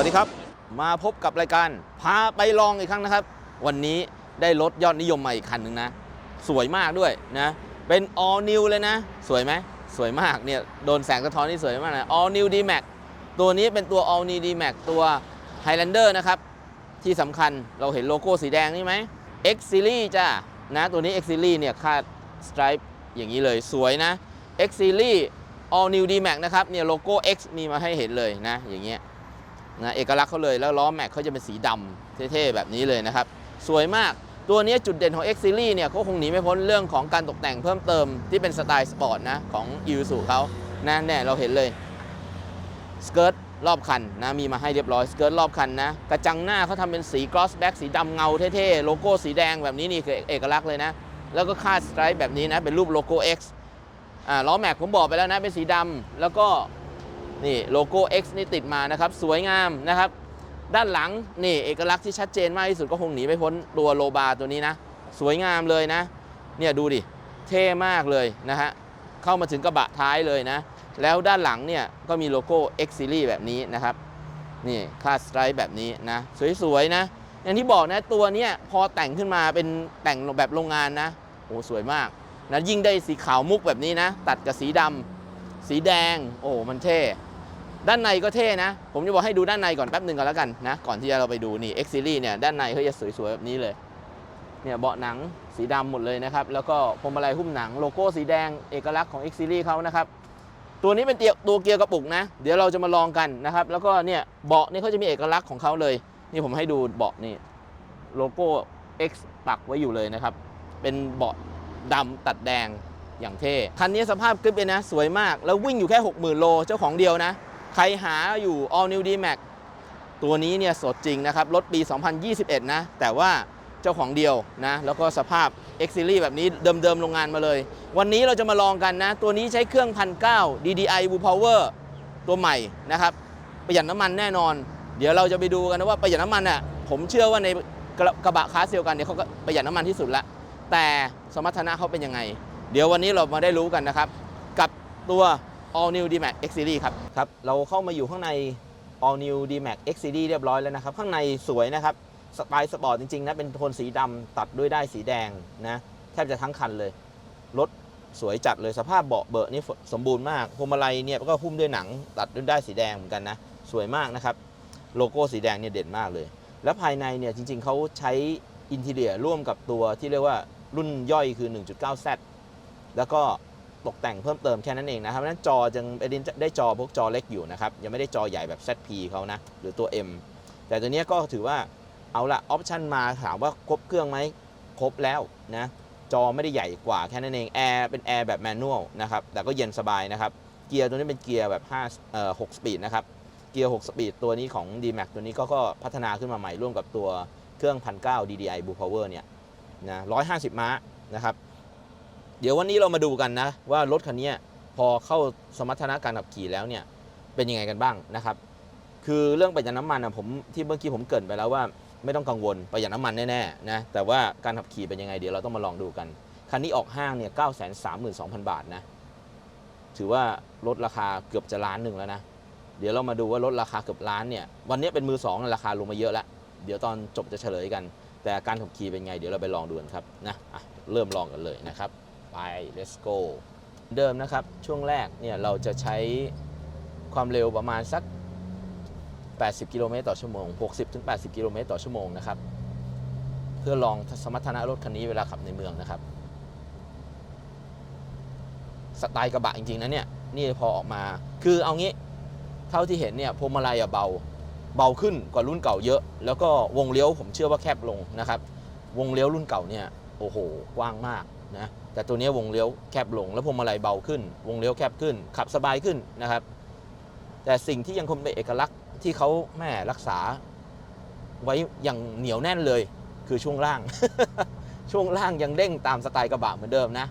วัสดีครับ มาพบกับรายการพาไปลองอีกครั้งนะครับ วันนี้ได้รถยอดนิยมมาอีกคันหนึ่งนะ สวยมากด้วยนะ เป็น all new เลยนะ สวยไหมสวยมากเนี่ยโดนแสงสะท้อนนี่สวยมากนะ all new D Max ตัวนี้เป็นตัว all new D Max ตัว Highlander นะครับ ที่สำคัญเราเห็นโลโก้สีแดงนี่ไหม X Series จ้านะตัวนี้ X Series เนี่ยคาด stripe อย่างนี้เลยสวยนะ X Series all new D Max นะครับเนี่ยโลโก้ X มีมาให้เห็นเลยนะ อย่างเงี้ย นะเอกลักษณ์เขาเลยแล้วล้อแม็กเขาจะเป็นสีดำเท่ๆแบบนี้เลยนะครับ สวยมากตัวนี้จุดเด่นของ X Series เนี่ยเขาคงหนีไม่พ้นเรื่องของการตกแต่งเพิ่มเติมที่เป็นสไตล์สปอร์ตนะของ i s u เขานะเนี่ยเราเห็นเลยสเกิร์ตรอบคันนะมีมาให้เรียบร้อยสเกิร์ตรอบคันนะกระจังหน้าเขาทำเป็นสีกรอสแบ็กสีดำเงาเท่ๆโลโก้สีแดงแบบนี้นี่คือเอกลักษณ์เลยนะ แล้วก็คาดสไตร์แบบนี้นะเป็นรูปโลโก้ X อ่าล้อแม็กผมบอกไปแล้วนะเป็นสีดำแล้วก็ นี่โลโก้ X นี่ติดมานะครับ สวยงามนะครับ ด้านหลังนี่เอกลักษณ์ที่ชัดเจนมากที่สุดก็คงหนีไม่พ้นตัวโลบาตัวนี้นะ สวยงามเลยนะ เนี่ยดูดิ เท่มากเลยนะฮะ เข้ามาถึงกระบะท้ายเลยนะ แล้วด้านหลังเนี่ยก็มีโลโก้ X Series แบบนี้นะครับ นี่คาสไตร์แบบนี้นะ สวยๆนะ อย่างที่บอกนะตัวเนี้ยพอแต่งขึ้นมาเป็นแต่งแบบโรงงานนะ โอ้สวยมากนะยิ่งได้สีขาวมุกแบบนี้นะ ตัดกับสีดำสีแดง โอ้มันเท่ ด้านในก็เท่นะ ผมจะบอกให้ดูด้านในก่อนแป๊บหนึ่งก่อนแล้วกันนะ ก่อนที่จะเราไปดูนี่ X Series เนี่ย ด้านในเขาจะสวยๆแบบนี้เลย เนี่ยเบาะหนังสีดำหมดเลยนะครับ แล้วก็พวงมาลัยหุ้มหนังโลโก้สีแดงเอกลักษณ์ของ X Series เขานะครับ ตัวนี้เป็นเตียตัวเกียร์กระปุกนะ เดี๋ยวเราจะมาลองกันนะครับ แล้วก็เนี่ยเบาะนี่เขาจะมีเอกลักษณ์ของเขาเลย นี่ผมให้ดูเบาะนี่โลโก้ X ปักไว้อยู่เลยนะครับ เป็นเบาะดำตัดแดงอย่างเท่ คันนี้สภาพกริปเลยนะ สวยมาก แล้ววิ่งอยู่แค่ 60,000 โล เจ้าของเดียวนะ ใครหาอยู่ All New D Max ตัวนี้เนี่ยสดจริงนะครับ รถปี 2021 นะ แต่ว่าเจ้าของเดียวนะ แล้วก็สภาพ X Series แบบนี้เดิมๆโรงงานมาเลย วันนี้เราจะมาลองกันนะ ตัวนี้ใช้เครื่องพันเ DDI BuPower ตัวใหม่นะครับ ประหยัดน้ำมันแน่นอน เดี๋ยวเราจะไปดูกันนะว่าประหยัดน้ำมันอะผมเชื่อว่าในกระกระบะคลาสเดียวกันเนี่ยเขาก็ประหยัดน้ำมันที่สุดละแต่สมรรถนะเขาเป็นยังไง เดี๋ยววันนี้เรามาได้รู้กันนะครับ กับตัว All New D-Max X Series ครับ ครับ เราเข้ามาอยู่ข้างใน All New D-Max X Series เรียบร้อยแล้วนะครับ ข้างในสวยนะครับ สไตล์สปอร์ตจริง ๆ นะ เป็นโทนสีดำตัดด้วยได้ายสีแดงนะ แทบจะทั้งคันเลย รถสวยจัดเลยสภาพเบาะเบอะนี่สมบูรณ์มากพวงมาลัยเนี่ยก็หุ้มด้วยหนัง ตัดด้วยได้ายสีแดงเหมือนกันนะ สวยมากนะครับ โลโก้สีแดงเนี่ยเด่นมากเลย แล้วภายในเนี่ยจริง ๆเขาใช้อินทีเรียร่วมกับตัวที่เรียกว่ารุ่นย่อยคือ 1.9Z แล้วก็ ตกแต่งเพิ่มเติมแค่นั้นเองนะครับนั้นจอยังไม่ได้ได้จอพวกจอเล็กอยู่นะครับ ยังไม่ได้จอใหญ่แบบ ZP เขานะ หรือตัว M แต่ตัวนี้ก็ถือว่าเอาละออปชันมาถามว่าครบเครื่องไหมครบแล้วนะ จอไม่ได้ใหญ่กว่าแค่นั้นเองแอร์เป็นแอร์แบบแมนนวลนะครับ แต่ก็เย็นสบายนะครับ เกียร์ตัวนี้เป็นเกียร์แบบ5เอ่อ6สปีดนะครับ เกียร์6สปีดตัวนี้ของ D-Max ตัวนี้ก็ก็พัฒนาขึ้นมาใหม่ร่วมกับตัวเครื่อง 1,900 DDI Blue Power เนี่ยนะ150 ม้านะครับ เดี๋ยววันนี้เรามาดูกันนะ ว่ารถคันนี้พอเข้าสมรรถนะการขับขี่แล้วเนี่ยเป็นยังไงกันบ้างนะครับ คือเรื่องประหยัดน้ำมันนะผมที่เมื่อกี้ผมเกรินไปแล้วว่าไม่ต้องกังวลประหยัดน้ำมันแน่ๆนะแต่ว่าการขับขี่เป็นยังไงเดี๋ยวเราต้องมาลองดูกัน คันนี้ออกห้างเนี่ย9 3 2 0 0 0บาทนะถือว่าลดราคาเกือบจะล้านหนึ่งแล้วนะเดี๋ยวเรามาดูว่าลดราคาเกือบล้านเนี่ยวันนี้เป็นมือสองราคาลงมาเยอะแล้วเดี๋ยวตอนจบจะเฉลยกัน แต่การขับขี่เป็นไง เดี๋ยวเราไปลองดูกันครับนะะเริ่มลองกันเลยนะครับ let's go เดิมนะครับ ช่วงแรกเนี่ยเราจะใช้ความเร็วประมาณสัก 80 กิโลเมตรต่อชั่วโมง 60-80 กิโลเมตรต่อชั่วโมงนะครับ เพื่อลองสมรรถนะรถคันนี้เวลาขับในเมืองนะครับ สไตล์กระบะจริงๆนะเนี่ย นี่พอออกมา คือเอางี้ เท่าที่เห็นเนี่ยพวงมาลัยเบา เบาขึ้นกว่ารุ่นเก่าเยอะ แล้วก็วงเลี้ยวผมเชื่อว่าแคบลงนะครับ วงเลี้ยวรุ่นเก่าเนี่ย โอ้โห กว้างมาก นะแต่ตัวนี้วงเลี้ยวแคบลง แล้วพวงมาลัยเบาขึ้น วงเลี้ยวแคบขึ้น ขับสบายขึ้นนะครับ แต่สิ่งที่ยังคงเป็นเอกลักษณ์ที่เขาแม่รักษา ไว้อย่างเหนียวแน่นเลย คือช่วงล่าง ช่วงล่างยังเด้งตามสไตล์กระบะเหมือนเดิมนะ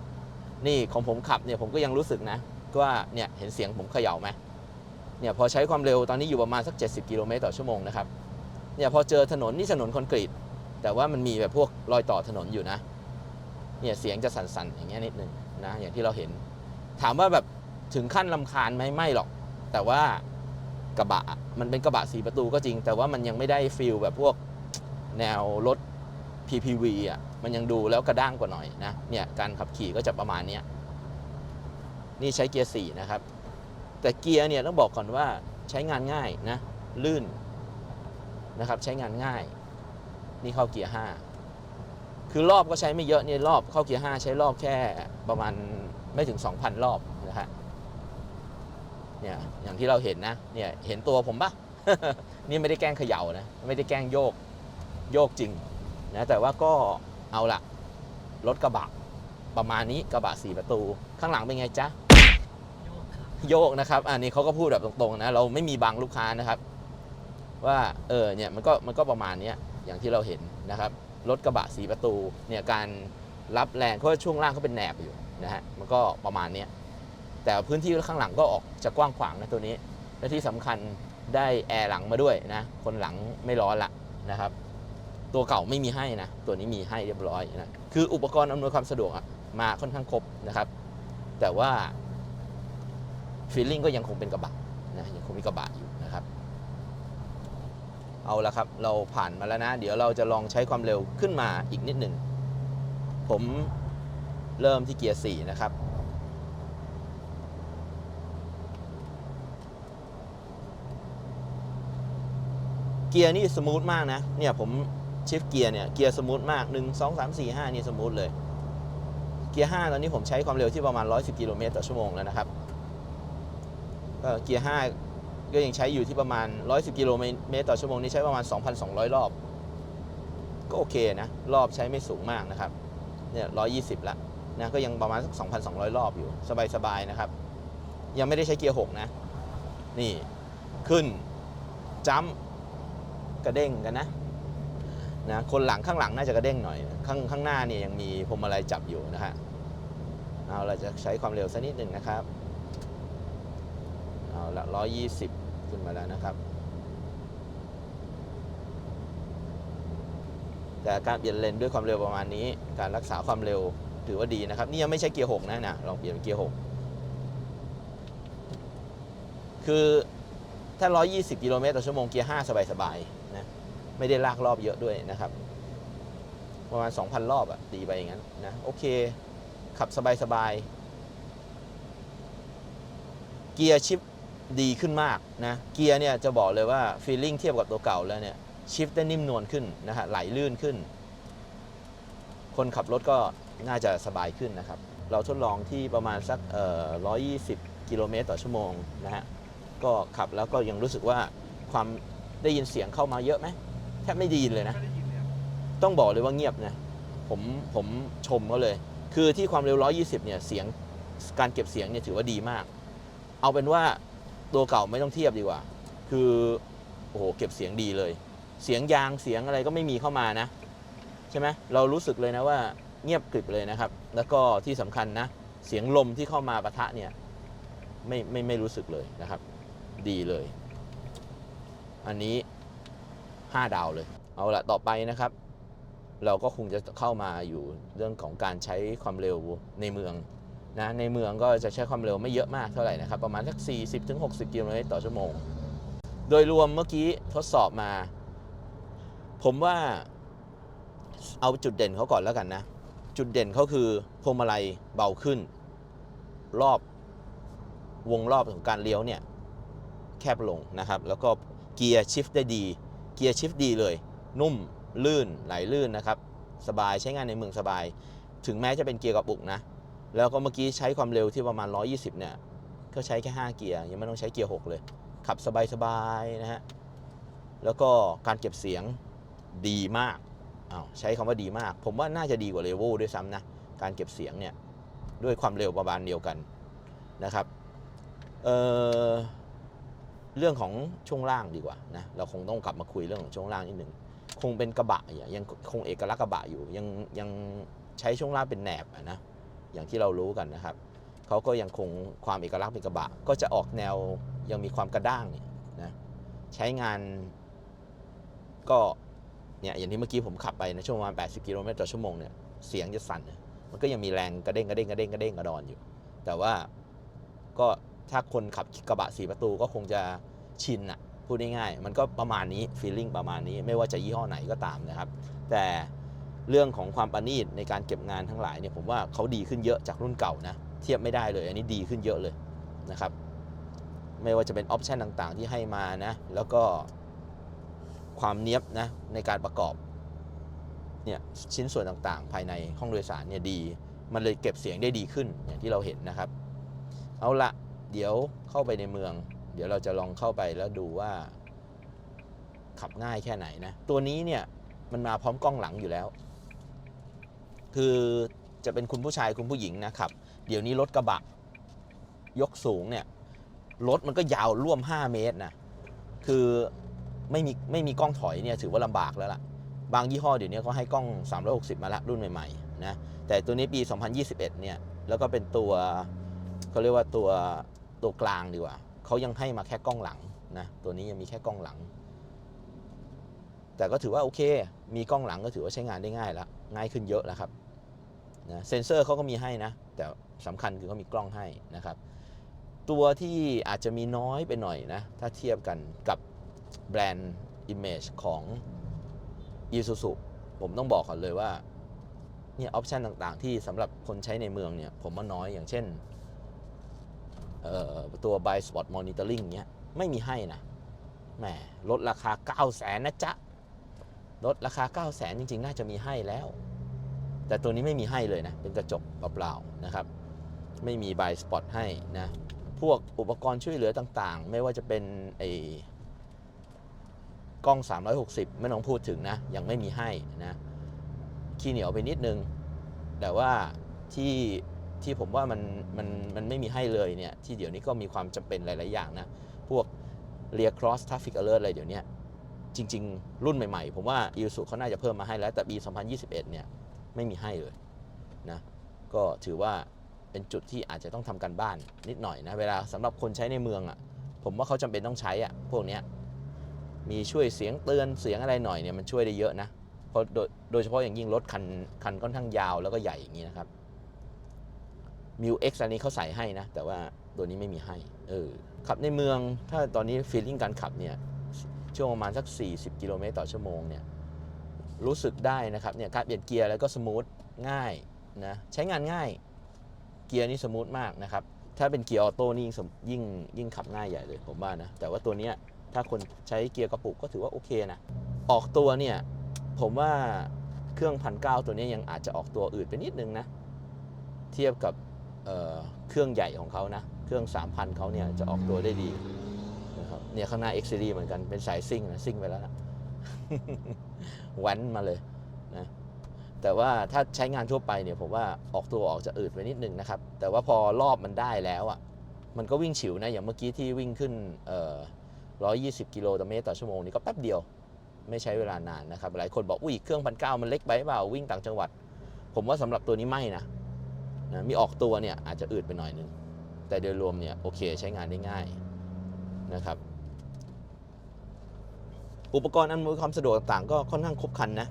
นี่ของผมขับเนี่ยผมก็ยังรู้สึกนะว่าเนี่ยเห็นเสียงผมเขย่าไหมเนี่ยพอใช้ความเร็วตอนนี้อยู่ประมาณสัก 70 กิโลเมตรต่อชั่วโมงนะครับเนี่ยพอเจอถนนนี่ถนนคอนกรีตแต่ว่ามันมีแบบพวกรอยต่อถนนอยู่นะ เนี่ยเสียงจะสั่นๆอย่างเงี้ยนิดนึงนะอย่างที่เราเห็น ถามว่าแบบถึงขั้นลำคาญไหมไม่หรอก แต่ว่ากระบะมันเป็นกระบะสีประตูก็จริง แต่ว่ามันยังไม่ได้ฟีลแบบพวกแนวรถ PPV อะมันยังดูแล้วกระด้างกว่าหน่อยนะเนี่ยการขับขี่ก็จะประมาณเนี้ยนี่ใช้เกียร์สี่นะครับ แต่เกียร์เนี่ยต้องบอกก่อนว่าใช้งานง่ายนะลื่นนะครับใช้งานง่าย นี่เข้าเกียร์ห้า คือรอบก็ใช้ไม่เยอะเนี่ยรอบเข้าเกียร์ห้าใช้รอบแค่ประมาณไม่ถึง 2,000 รอบนะฮะเนี่ยอย่างที่เราเห็นนะเนี่ยเห็นตัวผมปะนี่ไม่ได้แกล้งเขย่านะไม่ได้แกล้งโยกโยกจริงนะแต่ว่าก็เอาละรถกระบะประมาณนี้กระบะสี่ประตู ข้างหลังเป็นไงจ๊ะโยกครับโยกนะครับ อันนี้เขาก็พูดแบบตรงๆนะเราไม่มีบังลูกค้านะครับ ว่าเออเนี่ยมันก็มันก็ประมาณเนี้ยอย่างที่เราเห็นนะครับ รถกระบะสีประตูเนี่ยการรับแรงเพราะว่าช่วงล่างเขาเป็นแหนบอยู่นะฮะมันก็ประมาณนี้แต่พื้นที่ข้างหลังก็ออกจะกว้างขวางนะตัวนี้ และที่สำคัญได้แอร์หลังมาด้วยนะคนหลังไม่ร้อนละนะครับ ตัวเก่าไม่มีให้นะตัวนี้มีให้เรียบร้อยนะคืออุปกรณ์อำนวยความสะดวกมาค่อนข้างครบนะครับ แต่ว่าฟีลลิ่งก็ยังคงเป็นกระบะนะยังคงมีกระบะอยู่นะครับ เอาละครับ เราผ่านมาแล้วนะ เดี๋ยวเราจะลองใช้ความเร็วขึ้นมาอีกนิดหนึ่ง ผมเริ่มที่เกียร์ 4 นะครับ เกียร์นี่สมูทมากนะ เนี่ยผมชิฟเกียร์เนี่ยเกียร์สมูทมาก 1 2 3 4 5 นี่สมูทเลย เกียร์ 5 ตอนนี้ผมใช้ความเร็วที่ประมาณ 110 กิโลเมตรต่อชั่วโมงแล้วนะครับก็เกียร์ 5 ก็ยังใช้อยู่ที่ประมาณ 110 กิโลเมตรต่อชั่วโมงนี้ใช้ประมาณ 2,200 รอบ ก็โอเคนะ รอบใช้ไม่สูงมากนะครับ เนี่ย 120 ละนะก็ยังประมาณสัก 2,200 รอบอยู่ สบายๆนะครับ ยังไม่ได้ใช้เกียร์ 6 นะ นี่ขึ้นจัมป์กระเด้งกันนะนะคนหลังข้างหลังน่าจะกระเด้งหน่อย ข้างข้างหน้าเนี่ยยังมีพวงมาลัยจับอยู่นะฮะเอาเราจะใช้ความเร็วสักนิดหนึ่งนะครับเอาละร้อยยี่สิบ ขึ้นมาแล้วนะครับ แต่การเปลี่ยนเลนด้วยความเร็วประมาณนี้ การรักษาความเร็วถือว่าดีนะครับ นี่ยังไม่ใช่เกียร์หกนะนะลองเปลี่ยนเป็นเกียร์หกคือถ้า 120 กิโลเมตรต่อชั่วโมงเกียร์ 5 สบายๆนะไม่ได้ลากรอบเยอะด้วยนะครับ ประมาณ 2,000 รอบอะตีไปอย่างนั้นนะ โอเค ขับสบายๆเกียร์ชิป ดีขึ้นมากนะเกียร์เนี่ยจะบอกเลยว่าฟีลลิ่งเทียบกับตัวเก่าแล้วเนี่ยชิฟต์ได้นิ่มนวลขึ้นนะฮะไหลลื่นขึ้น คนขับรถก็น่าจะสบายขึ้นนะครับ เราทดลองที่ประมาณสักเอ่อ120 กิโลเมตรต่อชั่วโมงนะฮะก็ขับแล้วก็ยังรู้สึกว่าความได้ยินเสียงเข้ามาเยอะไหมแทบไม่ได้ยินเลยนะ ต้องบอกเลยว่าเงียบนะผมผมชมเขาเลย คือที่ความเร็ว 120 เนี่ยเสียงการเก็บเสียงเนี่ยถือว่าดีมาก เอาเป็นว่า ตัวเก่าไม่ต้องเทียบดีกว่า คือโอ้โหเก็บเสียงดีเลย เสียงยางเสียงอะไรก็ไม่มีเข้ามานะ ใช่ไหมเรารู้สึกเลยนะว่าเงียบกริบเลยนะครับ แล้วก็ที่สำคัญนะ เสียงลมที่เข้ามาปะทะเนี่ยไม่ไม่ไม่รู้สึกเลยนะครับ ดีเลย อันนี้ 5 ดาวเลย เอาละต่อไปนะครับ เราก็คงจะเข้ามาอยู่เรื่องของการใช้ความเร็วในเมือง นะในเมืองก็จะใช้ความเร็วไม่เยอะมากเท่าไหร่นะครับ ประมาณสัก 40-60ถึง60 กิโลเมตรต่อชั่วโมง โดยรวมเมื่อกี้ทดสอบมา ผมว่าเอาจุดเด่นเขาก่อนแล้วกันนะ จุดเด่นเขาคือพวงมาลัยเบาขึ้น รอบวงรอบของการเลี้ยวเนี่ยแคบลงนะครับ แล้วก็เกียร์ชิฟต์ได้ดี เกียร์ชิฟต์ดีเลย นุ่มลื่นไหลลื่นนะครับ สบายใช้งานในเมืองสบาย ถึงแม้จะเป็นเกียร์กระปุกนะ แล้วก็เมื่อกี้ใช้ความเร็วที่ประมาณ 120 เนี่ย ก็ใช้แค่ 5 เกียร์ ยังไม่ต้องใช้เกียร์ 6 เลย ขับสบายๆนะฮะ แล้วก็การเก็บเสียงดีมากอ้าวใช้คำว่าดีมาก ผมว่าน่าจะดีกว่าเลโวด้วยซ้ำนะ การเก็บเสียงเนี่ย ด้วยความเร็วประมาณเดียวกันนะครับเอ่อเรื่องของช่วงล่างดีกว่านะ เราคงต้องกลับมาคุยเรื่องของช่วงล่างนิดหนึ่ง คงเป็นกระบะอยู่ยังคงเอกลักษณ์กระบะอยู่ ยังยังใช้ช่วงล่างเป็นแหนบนะ อย่างที่เรารู้กันนะครับเขาก็ยังคงความเอกลักษณ์เป็นกระบะ ก็จะออกแนวยังมีความกระด้างนะใช้งานก็เนี่ยอย่างที่เมื่อกี้ผมขับไปในช่วงประมาณ 80 กิโลเมตรต่อชั่วโมงเนี่ยเสียงจะสั่นมันก็ยังมีแรงกระเด้งกระเด้งกระเด้งกระเด้งกระดอนอยู่ แต่ว่าก็ถ้าคนขับกระบะสี่ประตูก็คงจะชินอะพูดง่ายๆมันก็ประมาณนี้ฟีลลิ่งประมาณนี้ไม่ว่าจะยี่ห้อไหนก็ตามนะครับ แต่ เรื่องของความประณีตในการเก็บงานทั้งหลายเนี่ยผมว่าเขาดีขึ้นเยอะจากรุ่นเก่านะเทียบไม่ได้เลย อันนี้ดีขึ้นเยอะเลยนะครับ ไม่ว่าจะเป็นออปชันต่างๆที่ให้มานะ แล้วก็ความเนี้ยบนะในการประกอบเนี่ยชิ้นส่วนต่างๆ ภายในห้องโดยสารเนี่ยดี มันเลยเก็บเสียงได้ดีขึ้นอย่างที่เราเห็นนะครับ เอาละเดี๋ยวเข้าไปในเมือง เดี๋ยวเราจะลองเข้าไปแล้วดูว่า ขับง่ายแค่ไหนนะ ตัวนี้เนี่ยมันมาพร้อมกล้องหลังอยู่แล้ว คือจะเป็นคุณผู้ชายคุณผู้หญิงนะครับ เดี๋ยวนี้รถกระบะ ยกสูงเนี่ยรถมันก็ยาวร่วม 5 เมตรนะคือไม่มีไม่มีกล้องถอยเนี่ยถือว่าลำบากแล้วล่ะ บางยี่ห้อเดี๋ยวนี้เขาให้กล้อง 360 มาละรุ่นใหม่ๆนะแต่ตัวนี้ปี 2021 เนี่ยแล้วก็เป็นตัวเขาเรียกว่าตัวตัวกลางดีกว่าเขายังให้มาแค่กล้องหลังนะตัวนี้ยังมีแค่กล้องหลัง แต่ก็ถือว่าโอเค มีกล้องหลังก็ถือว่าใช้งานได้ง่ายแล้ว ง่ายขึ้นเยอะแล้วครับนะเซนเซอร์เขาก็มีให้นะ แต่สำคัญคือเขามีกล้องให้นะครับ ตัวที่อาจจะมีน้อยไปหน่อยนะ ถ้าเทียบกันกับแบรนด์ Image ของ Isuzu ผมต้องบอกก่อนเลยว่าเนี่ยออปชันต่างๆ ที่สำหรับคนใช้ในเมืองเนี่ย ผมว่าน้อยอย่างเช่นเอ่อตัว By Spot Monitoring เนี้ยไม่มีให้นะแหมลดราคา 9 0 0แสนนะจ๊ะ ลดราคา 9 0 0แสนจริง ๆ น่าจะมีให้แล้ว แต่ตัวนี้ไม่มีให้เลยนะ เป็นกระจกเปล่าๆนะครับ ไม่มี By Spot ให้นะ พวกอุปกรณ์ช่วยเหลือต่างๆ ไม่ว่าจะเป็นไอ้กล้อง 360 ไม่ต้องพูดถึงนะ ยังไม่มีให้นะ ขี้เหนียวไปนิดนึง แต่ว่าที่ที่ผมว่ามันมันมันไม่มีให้เลยเนี่ย ที่เดี๋ยวนี้ก็มีความจำเป็นหลาย ๆ อย่างนะ พวก Rear Cross Traffic Alert อะไรเดี๋ยวนี้ จริง ๆ รุ่นใหม่ๆ ผมว่า i s u เขาน่าจะเพิ่มมาให้แล้ว แต่ปี 2021 เนี่ยไม่มีให้เลยนะก็ถือว่าเป็นจุดที่อาจจะต้องทำกันบ้านนิดหน่อยนะ เวลาสำหรับคนใช้ในเมืองอะ่ะผมว่าเขาจำเป็นต้องใช้อะ่ะพวกเนี้ยมีช่วยเสียงเตือนเสียงอะไรหน่อยเนี่ยมันช่วยได้เยอะนะเพราะโดยโดยเฉพาะอย่างยิ่งรถคันคันค่อนข้างยาวแล้วก็ใหญ่อย่างนี้นะครับมิวเอ็กซ์อันนี้เขาใส่ให้นะ แต่ว่าตัวนี้ไม่มีให้ เออ ขับในเมืองถ้าตอนนี้ฟีลลิ่งการขับเนี่ย ช่วงประมาณสัก 40 กิโลเมตรต่อชั่วโมงเนี่ยรู้สึกได้นะครับเนี่ยการเปลี่ยนเกียร์แล้วก็สมูทง่ายนะใช้งานง่ายเกียร์นี่สมูทมากนะครับถ้าเป็นเกียร์ออโต้นี่ยิ่งสมยิ่งยิ่งขับง่ายใหญ่เลยผมว่านะแต่ว่าตัวเนี้ยถ้าคนใช้เกียร์กระปุกก็ถือว่าโอเคนะออกตัวเนี่ยผมว่าเครื่องพันเก้าตัวนี้ยังอาจจะออกตัวอืดไปนิดนึงนะเทียบกับเเครื่องใหญ่ของเขานะเครื่อง 3,000เขาเนี่ยจะออกตัวได้ดี นะครับเนี่ยข้างหน้า X Series เหมือนกันเป็นสายซิ่งนะซิ่งไปแล้วนะแว้นมาเลยนะแต่ว่าถ้าใช้งานทั่วไปเนี่ยผมว่าออกตัวออกจะอืดไปนิดนึงนะครับ แต่ว่าพอรอบมันได้แล้วอะมันก็วิ่งฉิวนะอย่างเมื่อกี้ที่วิ่งขึ้นเอ่อ120 กิโลต่อเมตรต่อชั่วโมงนี่ก็แป๊บเดียวไม่ใช้เวลานานนะครับ หลายคนบอกอุ้ยเครื่องพันเก้ามันเล็กไปเปล่าวิ่งต่างจังหวัด ผมว่าสำหรับตัวนี้ไม่นะนะมีออกตัวเนี่ยอาจจะอืดไปหน่อยนึงแต่โดยรวมเนี่ยโอเคใช้งานได้ง่าย นะครับ อุปกรณ์อำนวยความสะดวกต่างๆก็ค่อนข้างครบครันนะ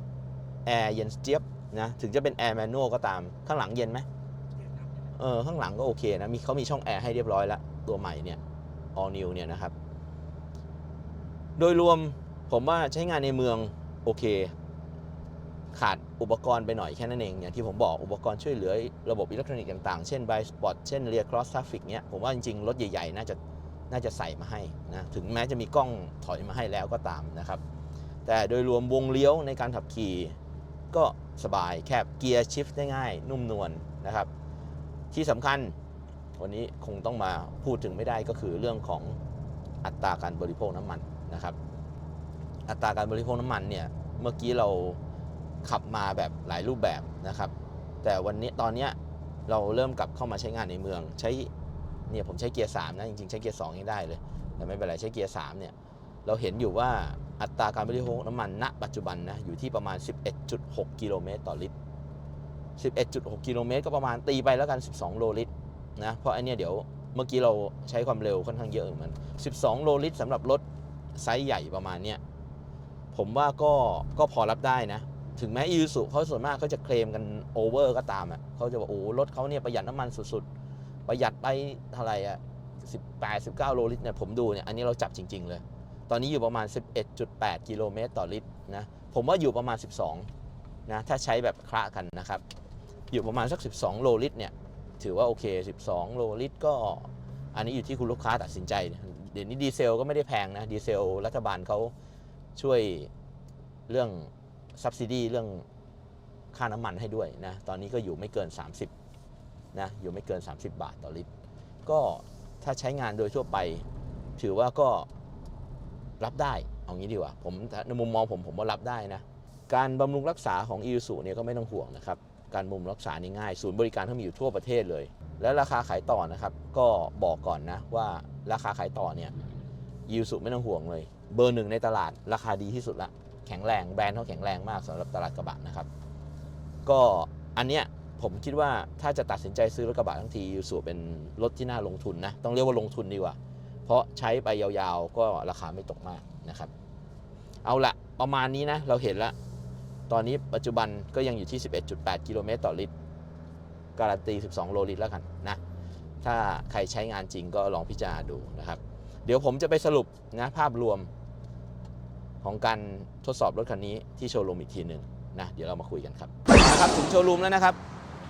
แอร์เย็นเจี๊ยบนะถึงจะเป็นแอร์แมนนวลก็ตามข้างหลังเย็นไหมเออข้างหลังก็โอเคนะมีเขามีช่องแอร์ให้เรียบร้อยแล้ว ตัวใหม่เนี่ย all new เนี่ยนะครับ โดยรวมผมว่าใช้งานในเมืองโอเค ขาดอุปกรณ์ไปหน่อยแค่นั้นเองอย่างที่ผมบอกอุปกรณ์ช่วยเหลือระบบอิเล็กทรอนิกส์ต่างๆ เช่น by spot เช่น rear cross traffic เนี่ยผมว่าจริงๆ รถใหญ่ๆ น่าจะ น่าจะใส่มาให้นะถึงแม้จะมีกล้องถอยมาให้แล้วก็ตามนะครับ แต่โดยรวมวงเลี้ยวในการขับขี่ ก็สบายแคบเกียร์ชิฟต์ได้ง่าย นุ่มนวลนะครับ ที่สำคัญวันนี้คงต้องมาพูดถึงไม่ได้ก็คือเรื่องของอัตราการบริโภคน้ำมันนะครับ อัตราการบริโภคน้ำมันเนี่ยเมื่อกี้เราขับมาแบบหลายรูปแบบนะครับ แต่วันนี้ตอนเนี้ยเราเริ่มกลับเข้ามาใช้งานในเมือง ใช้ เนี่ยผมใช้เกียร์3นะจริงๆใช้เกียร์2ยังได้เลย แต่ไม่เป็นไรใช้เกียร์3เนี่ยเราเห็นอยู่ว่าอัตราการบริโภคน้ำมันณปัจจุบันนะอยู่ที่ประมาณ 11.6 กิโลเมตรต่อลิตร 11.6 กิโลเมตรก็ประมาณตีไปแล้วกัน 12 โลลิตรนะเพราะอันเนี้ยเดี๋ยวเมื่อกี้เราใช้ความเร็วค่อนข้างเยอะเหมือนกัน12 โลลิตรสำหรับรถไซส์ใหญ่ประมาณเนี้ยผมว่าก็ก็พอรับได้นะ ถึงแม้อีซูเขาส่วนมากเขาจะเคลมกันโอเวอร์ก็ตามอะเขาจะบอกโอ้รถเขาเนี่ยประหยัดน้ำมันสุดๆ ประหยัดไปเท่าไหร่อะ18 19 โลลิตรเนี่ยผมดูเนี่ยอันนี้เราจับจริง ๆ เลย ตอนนี้อยู่ประมาณ 11.8 กิโลเมตรต่อลิตรนะผมว่าอยู่ประมาณ 12 นะ ถ้าใช้แบบคละกันนะครับ อยู่ประมาณสัก 12 โลลิตรเนี่ยถือว่าโอเค 12 โลลิตรก็อันนี้อยู่ที่คุณลูกค้าตัดสินใจ เดี๋ยวนี้ดีเซลก็ไม่ได้แพงนะ ดีเซลรัฐบาลเขาช่วยเรื่อง subsidy เรื่องค่าน้ำมันให้ด้วยนะ ตอนนี้ก็อยู่ไม่เกิน 30 นะอยู่ไม่เกิน 30 บาทต่อลิตร ก็ถ้าใช้งานโดยทั่วไป ถือว่าก็รับได้เอางี้ดีกว่าผมในมุมมองผมผมว่ารับได้นะ การบำรุงรักษาของอี u ูเนี่ยก็ไม่ต้องห่วงนะครับ การบำรุงรักษานี่ง่าย ศูนย์บริการเขามีอยู่ทั่วประเทศเลย และราคาขายต่อนะครับ ก็บอกก่อนนะว่าราคาขายต่อเนี่ยยูสุไม่ต้องห่วงเลย เบอร์หนึ่งในตลาดราคาดีที่สุดละ แข็งแรงแบรนด์เขาแข็งแรงมากสำหรับตลาดกระบะนะครับ ก็อันเนี้ย ผมคิดว่าถ้าจะตัดสินใจซื้อรถกระบะทั้งทียูสุเป็นรถที่น่าลงทุนนะ ต้องเรียกว่าลงทุนดีกว่า เพราะใช้ไปยาวๆ ก็ราคาไม่ตกมากนะครับ เอาละประมาณนี้นะ เราเห็นละ ตอนนี้ปัจจุบันก็ยังอยู่ที่ 11.8 กิโลเมตรต่อลิตร การันตี 12 โลลิตรแล้วกันนะ ถ้าใครใช้งานจริงก็ลองพิจารณาดูนะครับ เดี๋ยวผมจะไปสรุปนะภาพรวมของการทดสอบรถคันนี้ที่โชว์รูมอีกทีหนึ่งนะ เดี๋ยวเรามาคุยกันครับนะครับถึงโชว์รูมแล้วนะครับ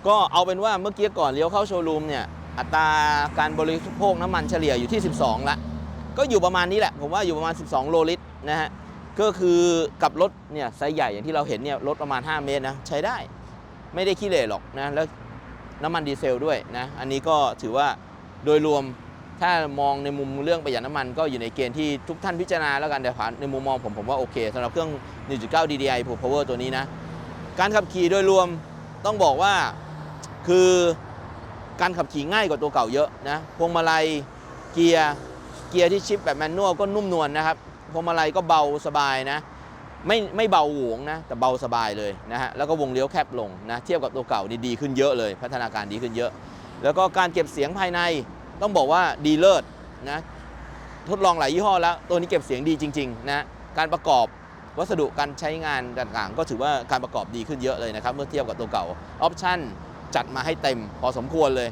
ก็เอาเป็นว่าเมื่อกี้ก่อนเลี้ยวเข้าโชว์รูมเนี่ยอัตราการบริโภคน้ำมันเฉลี่ยอยู่ที่ 12 ละ ก็อยู่ประมาณนี้แหละ ผมว่าอยู่ประมาณ 12 โลลิตรนะฮะก็คือกับรถเนี่ยไซส์ใหญ่อย่างที่เราเห็นเนี่ยรถประมาณ 5 เมตรนะใช้ได้ไม่ได้ขี้เหร่หรอกนะแล้วน้ำมันดีเซลด้วยนะอันนี้ก็ถือว่าโดยรวมถ้ามองในมุมเรื่องประหยัดน้ำมันก็อยู่ในเกณฑ์ที่ทุกท่านพิจารณาแล้วกันแต่ผ่านในมุมมองผมผมว่าโอเคสำหรับเครื่อง 1.9 DDI Pro Power ตัวนี้นะ การขับขี่โดยรวมต้องบอกว่า คือการขับขี่ง่ายกว่าตัวเก่าเยอะนะพวงมาลัยเกียร์เกียร์ที่ชิปแบบแมนนวลก็นุ่มนวลนะครับพวงมาลัยก็เบาสบายนะไม่ไม่เบาหวงนะแต่เบาสบายเลยนะฮะแล้วก็วงเลี้ยวแคบลงนะเทียบกับตัวเก่านี่ดีขึ้นเยอะเลย พัฒนาการดีขึ้นเยอะ แล้วก็การเก็บเสียงภายในต้องบอกว่าดีเลิศนะทดลองหลายยี่ห้อแล้ว ตัวนี้เก็บเสียงดีจริงๆนะการประกอบวัสดุการใช้งานต่างๆ ก็ถือว่าการประกอบดีขึ้นเยอะเลยนะครับ เมื่อเทียบกับตัวเก่าออปชั่น จัดมาให้เต็มพอสมควรเลย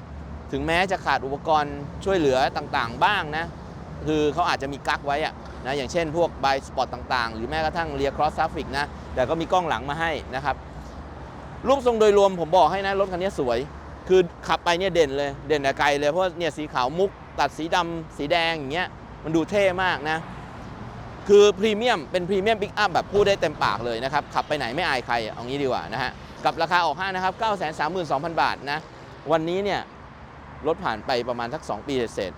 ถึงแม้จะขาดอุปกรณ์ช่วยเหลือต่างๆ บ้างนะ คือเขาอาจจะมีกั๊กไว้อะนะอย่างเช่นพวกบายสปอตต่างๆ หรือแม้กระทั่งเรีย cross traffic นะ แต่ก็มีกล้องหลังมาให้นะครับ รูปทรงโดยรวมผมบอกให้นะ รถคันนี้สวย คือขับไปเนี่ยเด่นเลย เด่นแต่ไกลเลย เพราะว่าเนี่ยสีขาวมุก ตัดสีดำสีแดงอย่างเงี้ย มันดูเท่มากนะ คือพรีเมียม เป็นพรีเมียมปิกอัพแบบพูดได้เต็มปากเลยนะครับ ขับไปไหนไม่อายใคร เอางี้ดีกว่านะฮะ กับราคาออกห้างนะครับ 932,000 บาทนะ วันนี้เนี่ยรถผ่านไปประมาณสัก 2 ปีเศษ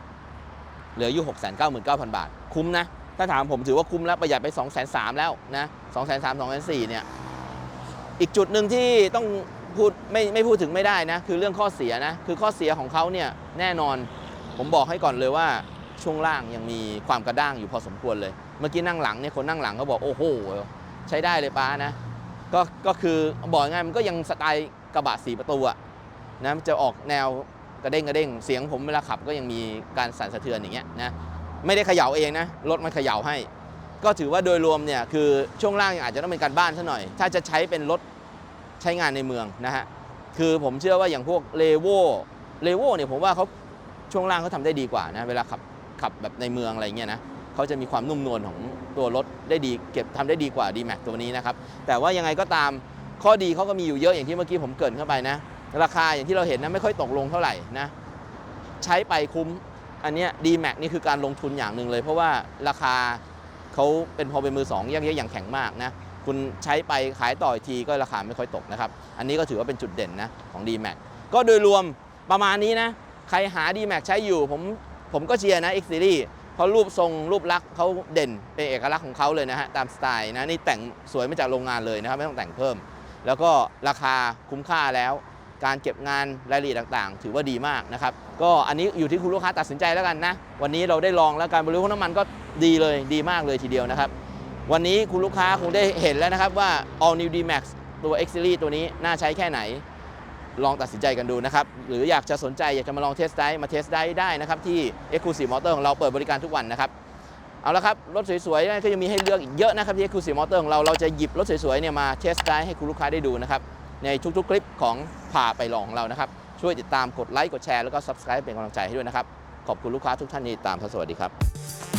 เหลืออยู่ 699,000 บาท คุ้มนะ ถ้าถามผมถือว่าคุ้มแล้ว ประหยัดไป2 3 0 0 0 แล้วนะ2 3 0 0 0 2 4 0 0เนี่ย อีกจุดหนึ่งที่ต้องพูดไม่ไม่พูดถึงไม่ได้นะ คือเรื่องข้อเสียนะ คือข้อเสียของเขาเนี่ยแน่นอน ผมบอกให้ก่อนเลยว่าช่วงล่างยังมีความกระด้างอยู่พอสมควรเลย เมื่อกี้นั่งหลังเนี่ยคนนั่งหลังเขาบอกโอ้โห ใช้ได้เลยป้านะ ก็ก็คือบอกง่ายมันก็ยังสไตล์กระบะสีประตูอะนะจะออกแนวกระเด้งกระเด้งเสียงผมเวลาขับก็ยังมีการสั่นสะเทือนอย่างเงี้ยนะไม่ได้เขย่าเองนะรถมันเขย่าให้ ก็ถือว่าโดยรวมเนี่ยคือช่วงล่างยังอาจจะต้องเป็นการบ้านซะหน่อย ถ้าจะใช้เป็นรถใช้งานในเมืองนะฮะคือผมเชื่อว่าอย่างพวกเลโวเลโวเนี่ยผมว่าเขาช่วงล่างเขาทำได้ดีกว่านะเวลาขับขับแบบในเมืองอะไรเงี้ยนะ เขาจะมีความนุ่มนวลของตัวรถได้ดี เก็บทำได้ดีกว่า d m a x ตัวนี้นะครับ แต่ว่ายังไงก็ตามข้อดีเขาก็มีอยู่เยอะอย่างที่เมื่อกี้ผมเกรินเข้าไปนะ ราคาอย่างที่เราเห็นนะไม่ค่อยตกลงเท่าไหร่นะใช้ไปคุ้มอันนี้ย D-Max นี่คือการลงทุนอย่างหนึ่งเลย เพราะว่าราคาเขาเป็นพอเป็นมือสองยังยังอย่างแข็งมากนะคุณใช้ไปขายต่ออีกทีก็ราคาไม่ค่อยตกนะครับ อันนี้ก็ถือว่าเป็นจุดเด่นนะของ D-Max ก็โดยรวมประมาณนี้นะ ใครหา D-Max ใช้อยู่ผมผมก็เชียร์นะ X Series เพราะรูปทรงรูปลักษณ์เขาเด่นเป็นเอกลักษณ์ของเขาเลยนะฮะตามสไตล์นะนี่แต่งสวยมาจากโรงงานเลยนะครับไม่ต้องแต่งเพิ่ม แล้วก็ราคาคุ้มค่าแล้ว การเก็บงานรายละเอียดต่างๆ ถือว่าดีมากนะครับก็อันนี้อยู่ที่คุณลูกค้าตัดสินใจแล้วกันนะ วันนี้เราได้ลองแล้วการบริโภคน้ำมันก็ดีเลยดีมากเลยทีเดียวนะครับ วันนี้คุณลูกค้าคงได้เห็นแล้วนะครับว่า All New D-Max ตัว X Series ตัวนี้น่าใช้แค่ไหน ลองตัดสินใจกันดูนะครับ หรืออยากจะสนใจอยากจะมาลองเทสได้มาเทสได้ได้นะครับ ที่ Exclusive Motor ของเราเปิดบริการทุกวันนะครับ เอาละครับ รถสวยๆก็ยังมีให้เลือกอีกเยอะนะครับที่ Exclusive Motor ของเราเราจะหยิบรถสวยๆเนี่ยมาเทสได้ให้คุณลูกค้าได้ดูนะครับ ในทุกๆ คลิปของพาไปลองของเรานะครับ ช่วยติดตามกดไลค์กดแชร์แล้วก็ Subscribe เป็นกำลังใจให้ด้วยนะครับขอบคุณลูกค้าทุกท่านที่ตามสวัสดีครับ